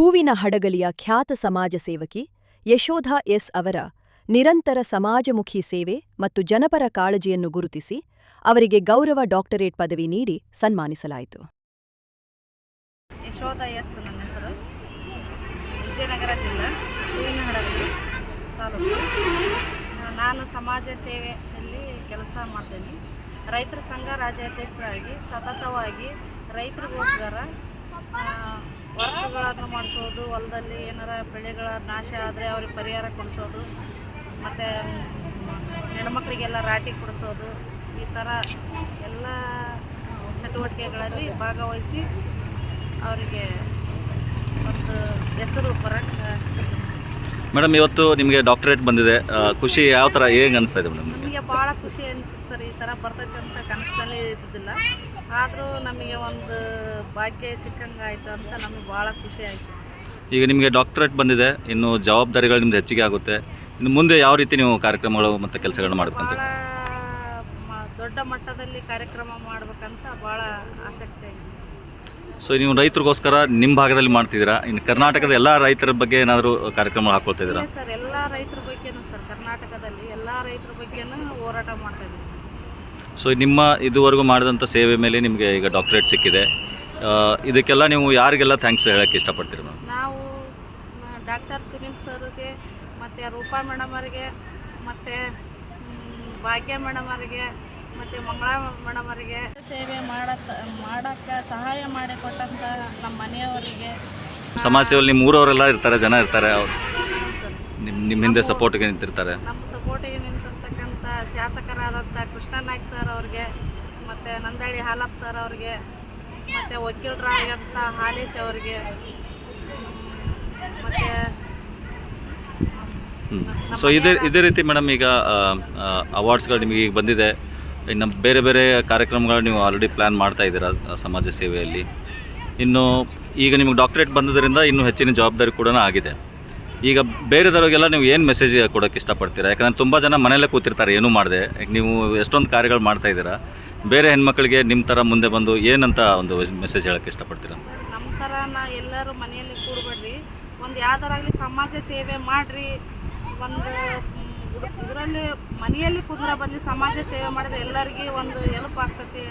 ಹೂವಿನ ಹಡಗಲಿಯ ಖ್ಯಾತ ಸಮಾಜ ಸೇವಕಿ ಯಶೋಧ ಎಸ್ ಅವರ ನಿರಂತರ ಸಮಾಜಮುಖಿ ಸೇವೆ ಮತ್ತು ಜನಪರ ಕಾಳಜಿಯನ್ನು ಗುರುತಿಸಿ ಅವರಿಗೆ ಗೌರವ ಡಾಕ್ಟರೇಟ್ ಪದವಿ ನೀಡಿ ಸನ್ಮಾನಿಸಲಾಯಿತು. ಯಶೋಧ ಎಸ್ ನನ್ನ ಹೆಸರು. ವಿಜಯನಗರ ಜಿಲ್ಲಾ ಹೂವಿನ ಹಡಗಲಿ ತಾಲೂಕು. ನಾನು ಸಮಾಜ ಸೇವೆಯಲ್ಲಿ ಕೆಲಸ ಮಾಡ್ತೇನೆ. ರೈತರ ಸಂಘ ರಾಜ್ಯಾಧ್ಯಕ್ಷರಾಗಿ, ಸತತವಾಗಿ ರೈತರಿಗೋಸ್ಕರ ವರ್ಕ್ಗಳನ್ನು ಮಾಡಿಸೋದು ಹೊಲದಲ್ಲಿ ಏನಾರ ಬೆಳೆಗಳ ನಾಶ ಆದರೆ ಅವ್ರಿಗೆ ಪರಿಹಾರ ಕೊಡಿಸೋದು ಮತ್ತು ಹೆಣ್ಮಕ್ಳಿಗೆಲ್ಲ ರಾಟಿ ಕೊಡಿಸೋದು ಈ ಥರ ಎಲ್ಲ ಚಟುವಟಿಕೆಗಳಲ್ಲಿ ಭಾಗವಹಿಸಿ ಅವರಿಗೆ ಒಂದು ಹೆಸರು ಬರಕ್ಕೆ ಮೇಡಮ್ ಇವತ್ತು ನಿಮಗೆ ಡಾಕ್ಟರೇಟ್ ಬಂದಿದೆ. ಖುಷಿ ಯಾವ ಥರ ಹೇಗೆ ಅನಿಸ್ತಾ ಇದೆ ಮೇಡಮ್ ನಿಮಗೆ? ಭಾಳ ಖುಷಿ ಅನಿಸುತ್ತೆ ಸರ್ ಈ ಥರ ಬರ್ತೈತೆ ಅಂತ ಕನಸಿನಲ್ಲಿ ಇದ್ದಿದ್ದಿಲ್ಲ. ಆದರೂ ನಮಗೆ ಒಂದು ಭಾಗ್ಯ ಸಿಕ್ಕಂಗೆ ಆಯಿತು ಅಂತ ನಮಗೆ ಭಾಳ ಖುಷಿ ಆಯಿತು. ಈಗ ನಿಮಗೆ ಡಾಕ್ಟರೇಟ್ ಬಂದಿದೆ ಇನ್ನು ಜವಾಬ್ದಾರಿಗಳು ನಿಮ್ದು ಹೆಚ್ಚಿಗೆ ಆಗುತ್ತೆ. ಇನ್ನು ಮುಂದೆ ಯಾವ ರೀತಿ ನೀವು ಕಾರ್ಯಕ್ರಮಗಳು ಮತ್ತು ಕೆಲಸಗಳನ್ನ ಮಾಡ್ಕೊಂತ ದೊಡ್ಡ ಮಟ್ಟದಲ್ಲಿ ಕಾರ್ಯಕ್ರಮ ಮಾಡಬೇಕಂತ ಭಾಳ ಆಸಕ್ತಿ ಆಗಿದೆ. ಸೊ ನೀವು ರೈತರಿಗೋಸ್ಕರ ನಿಮ್ಮ ಭಾಗದಲ್ಲಿ ಮಾಡ್ತಿದ್ದೀರಾ? ಇನ್ನು ಕರ್ನಾಟಕದ ಎಲ್ಲ ರೈತರ ಬಗ್ಗೆ ಏನಾದರೂ ಕಾರ್ಯಕ್ರಮ ಹಾಕ್ಕೊಳ್ತಾ ಇದ್ದೀರಾ? ಸರ್ ಎಲ್ಲ ರೈತರ ಬಗ್ಗೆನೂ ಸರ್ ಕರ್ನಾಟಕದಲ್ಲಿ ಎಲ್ಲ ರೈತರ ಬಗ್ಗೆನೂ ಹೋರಾಟ ಮಾಡ್ತಾ ಇದ್ದೀವಿ. ಸೊ ನಿಮ್ಮ ಇದುವರೆಗೂ ಮಾಡಿದಂಥ ಸೇವೆ ಮೇಲೆ ನಿಮಗೆ ಈಗ ಡಾಕ್ಟರೇಟ್ ಸಿಕ್ಕಿದೆ. ಇದಕ್ಕೆಲ್ಲ ನೀವು ಯಾರಿಗೆಲ್ಲ ಥ್ಯಾಂಕ್ಸ್ ಹೇಳೋಕ್ಕೆ ಇಷ್ಟಪಡ್ತೀರಿ ಮ್ಯಾಮ್ ನಾವು ಡಾಕ್ಟರ್ ಸುನೀಲ್ ಸರ್ಗೆ ಮತ್ತು ರೂಪಾ ಮೇಡಮ್ ಅವರಿಗೆ ಮತ್ತು ಭಾಗ್ಯ ಮೇಡಮ್ ಅವರಿಗೆ ಮತ್ತು ಮಂಗಳಾ ಮೇಡಮ್ ಅವರಿಗೆ. ಸೇವೆ ಮಾಡತ್ತ ಮಾಡೋಕ್ಕೆ ಸಹಾಯ ಮಾಡಿಕೊಟ್ಟಂಥ ನಮ್ಮ ಮನೆಯವರಿಗೆ. ಸಮಾಜ ಸೇವೆಯಲ್ಲಿ ನಿಮ್ಮ ಊರವರೆಲ್ಲ ಇರ್ತಾರೆ ಜನ ಇರ್ತಾರೆ. ಅವ್ರು ನಿಮ್ಮ ನಿಮ್ಮ ಹಿಂದೆ ಸಪೋರ್ಟ್ಗೆ ನಿಂತಿರ್ತಾರೆ. ನಮ್ಮ ಸಪೋರ್ಟಿಗೆ ನಿಂತಿರ್ತಕ್ಕಂಥ ಶಾಸಕರಾದಂಥ ಕೃಷ್ಣ ನಾಯ್ಕ್ ಸರ್ ಅವ್ರಿಗೆ ಮತ್ತು ನಂದಳ್ಳಿ ಹಾಲಪ್ಪ ಸರ್ ಅವ್ರಿಗೆ ಮತ್ತು ವಕೀಲರಾಗಂಥ ಹಾಲೇಶ್ ಅವ್ರಿಗೆ ಮತ್ತು ಸೊ ಇದೇ ಇದೇ ರೀತಿ ಮೇಡಮ್ ಈಗ ಅವಾರ್ಡ್ಸ್ಗಳು ನಿಮಗೆ ಈಗ ಬಂದಿದೆ. ಇನ್ನು ಬೇರೆ ಬೇರೆ ಕಾರ್ಯಕ್ರಮಗಳು ನೀವು ಆಲ್ರೆಡಿ ಪ್ಲ್ಯಾನ್ ಮಾಡ್ತಾ ಇದ್ದೀರಾ ಸಮಾಜ ಸೇವೆಯಲ್ಲಿ. ಇನ್ನು ಈಗ ನಿಮಗೆ ಡಾಕ್ಟ್ರೇಟ್ ಬಂದಿದ್ದರಿಂದ ಇನ್ನೂ ಹೆಚ್ಚಿನ ಜವಾಬ್ದಾರಿ ಕೂಡ ಆಗಿದೆ. ಈಗ ಬೇರೆದವ್ರಿಗೆಲ್ಲ ನೀವು ಏನು ಮೆಸೇಜ್ ಕೊಡೋಕ್ಕೆ ಇಷ್ಟಪಡ್ತೀರಾ? ಯಾಕಂದರೆ ತುಂಬ ಜನ ಮನೆಯಲ್ಲೇ ಕೂತಿರ್ತಾರೆ, ಏನೂ ಮಾಡಿದೆ. ನೀವು ಎಷ್ಟೊಂದು ಕಾರ್ಯಗಳು ಮಾಡ್ತಾ ಇದ್ದೀರಾ, ಬೇರೆ ಹೆಣ್ಮಕ್ಳಿಗೆ ನಿಮ್ಮ ಥರ ಮುಂದೆ ಬಂದು ಏನಂತ ಒಂದು ಮೆಸೇಜ್ ಹೇಳೋಕ್ಕೆ ಇಷ್ಟಪಡ್ತೀರಾ? ನಮ್ಮ ಥರ ನಾ ಎಲ್ಲರೂ ಮನೆಯಲ್ಲಿ ಕೂಡಬೇಡ್ರಿ. ಒಂದು ಯಾವ್ದಾರಾಗಲಿ ಸಮಾಜ ಸೇವೆ ಮಾಡಿರಿ. ಒಂದು, ಇದರಲ್ಲಿ ಮನೆಯಲ್ಲಿ ಕುಂದ್ರ ಬಂದು ಸಮಾಜ ಸೇವೆ ಮಾಡಿದ್ರೆ ಎಲ್ಲರಿಗೆ ಒಂದು ಹೆಲ್ಪ್ ಆಗ್ತೈತಿ.